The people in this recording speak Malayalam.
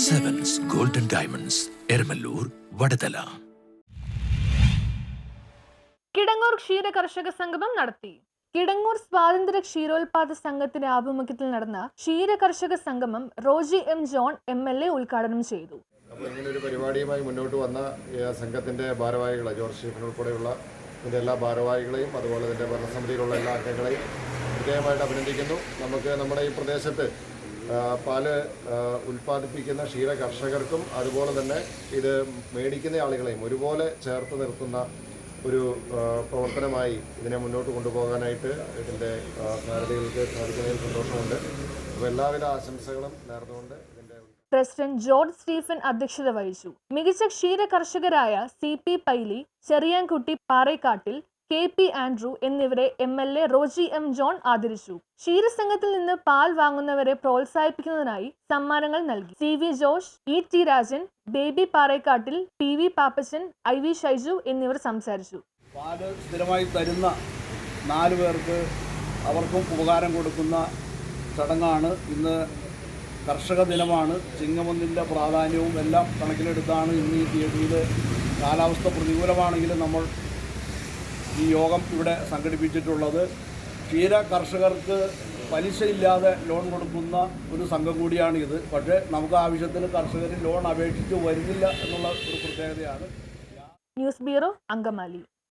ഡയമണ്ട്സ് എരമല്ലൂർ വടതല കിടങ്ങൂർ ക്ഷീര കർഷക സംഗമം നടത്തി. കിടങ്ങൂർ സ്വാതന്ത്ര്യ ക്ഷീരോത്പാദ സംഘത്തിന്റെ ആഭിമുഖ്യത്തിൽ നടന്ന ക്ഷീര കർഷക സംഗമം Roji M John M L A ഉദ്ഘാടനം ചെയ്തു. ഇങ്ങനെ ഒരു പരിപാടിയുമായി മുന്നോട്ട് വന്ന സംഘത്തിന്റെ ഭാരവാഹികൾ ജോർജ് ഷീഫിൻ ഉൾപ്പെടെയുള്ള ഇതിന്റെ എല്ലാ ഭാരവാഹികളെയും അതുപോലെ ഇതിന്റെ ഭരണസമിതിയിലുള്ള എല്ലാ അംഗങ്ങളെയും പ്രത്യേകമായിട്ട് അഭിനന്ദിക്കുന്നു. നമുക്ക് നമ്മുടെ ഈ പ്രദേശത്ത് പാൽ ഉൽപ്പാദിപ്പിക്കുന്ന ക്ഷീര കർഷകർക്കും അതുപോലെ തന്നെ ഇത് മേടിക്കുന്ന ആളുകളെയും ഒരുപോലെ ചേർത്ത് നിർത്തുന്ന ഒരു പ്രവർത്തനമായി ഇതിനെ മുന്നോട്ട് കൊണ്ടുപോകാനായിട്ട് ഇതിന്റെ ഭാരതികൾക്ക് സാധിക്കുന്നതിൽ സന്തോഷമുണ്ട്. അപ്പോൾ എല്ലാവിധ ആശംസകളും നേർന്നുകൊണ്ട് പ്രസിഡന്റ് ജോർജ് സ്റ്റീഫൻ അധ്യക്ഷത വഹിച്ചു. മികച്ച ക്ഷീര കർഷകരായ C P Paily Cheriyankutty Parekkattil K P Andrew എന്നിവരെ M L A Roji M John ആദരിച്ചു. ക്ഷീരസംഘത്തിൽ നിന്ന് പാൽ വാങ്ങുന്നവരെ പ്രോത്സാഹിപ്പിക്കുന്നതിനായി സമ്മാനങ്ങൾ നൽകി. C V Josh E T Rajan Baby Parekkattil T V Pappachan I V Shaiju എന്നിവർ സംസാരിച്ചു. പാൽ സ്ഥിരമായി തരുന്ന നാല് പേർക്ക് അവർക്കും ഉപകാരം കൊടുക്കുന്ന ചടങ്ങാണ് ഇന്ന് കർഷക ദിനമാണ്. ചിങ്ങമൊന്നിന്റെ പ്രാധാന്യവും എല്ലാം കണക്കിലെടുത്താണ് ഇന്ന് ഈ തീയതിയിൽ കാലാവസ്ഥ പ്രതികൂലമാണെങ്കിലും നമ്മൾ ഈ യോഗം ഇവിടെ സംഘടിപ്പിച്ചിട്ടുള്ളത്. ക്ഷീര കർഷകർക്ക് പലിശയില്ലാതെ ലോൺ കൊടുക്കുന്ന ഒരു സംഘം ഇത്. പക്ഷേ നമുക്ക് ആവശ്യത്തിന് കർഷകർ ലോൺ അപേക്ഷിച്ച് വരുന്നില്ല എന്നുള്ള ഒരു പ്രത്യേകതയാണ്. News bureau Angamaly.